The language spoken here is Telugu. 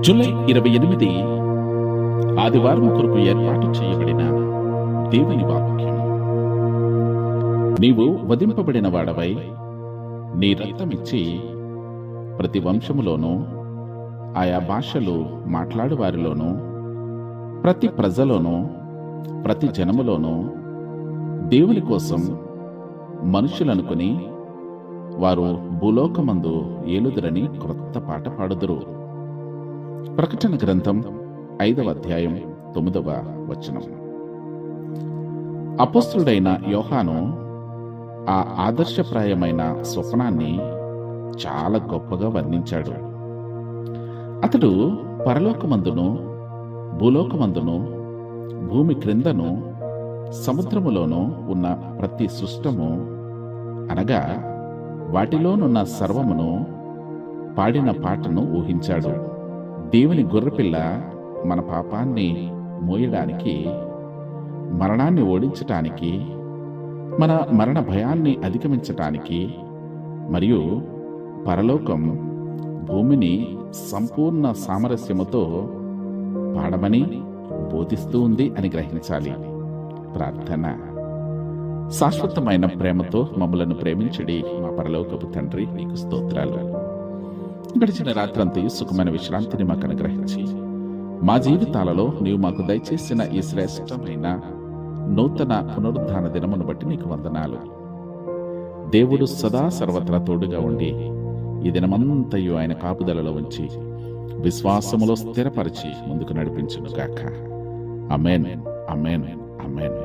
జూలై ఇరవై ఎనిమిది ఆదివారం కొరకు ఏర్పాటు చేయబడిన దేవుని వాక్యం. నీవు వధింపబడిన వాడవై నీ రక్తమిచ్చి ప్రతి వంశములోనూ ఆయా భాషలు మాట్లాడువారిలోనూ ప్రతి ప్రజలోనూ ప్రతి జనములోనూ దేవుని కోసం మనుషులనుకుని వారు భూలోకమందు ఏలుదురని క్రొత్త పాట పాడుదురు. ప్రకటన గ్రంథం ఐదవ అధ్యాయం తొమ్మిదవ వచనం. అపస్తుడైన యోహాను ఆ ఆదర్శప్రాయమైన స్వప్నాన్ని చాలా గొప్పగా వర్ణించాడు. అతడు పరలోకమందును భూలోకమందును భూమి క్రిందను సముద్రములోనూ ఉన్న ప్రతి సృష్టము అనగా వాటిలోనున్న సర్వమును పాడిన పాటను ఊహించాడు. దేవుని గొర్రెపిల్ల మన పాపాన్ని మోయడానికి మరణాన్ని ఓడించటానికి మన మరణ భయాన్ని అధిగమించటానికి మరియు పరలోకం భూమిని సంపూర్ణ సామరస్యముతో పాడమని బోధిస్తూ ఉంది అని గ్రహించాలి. ప్రార్థన. శాశ్వతమైన ప్రేమతో మమ్మలను ప్రేమించడి మా పరలోకపు తండ్రి నీకు స్తోత్రాలు. గడిచిన రాత్రంతయు సుఖమైన విశ్రాంతిని మాకు అనుగ్రహించి మా జీవితాలలో నీవు మాకు దయచేసిన ఈ శ్రేష్టమైన నూతన పునరుద్ధాన దినమును బట్టి నీకు వందనాలు. దేవుడు సదా సర్వత్రా తోడుగా ఉండి ఈ దినమంతయు ఆయన కాపుదలలో ఉంచి విశ్వాసములో స్థిరపరిచి ముందుకు నడిపించును గాక అమేన్ అమేన్ అమేన్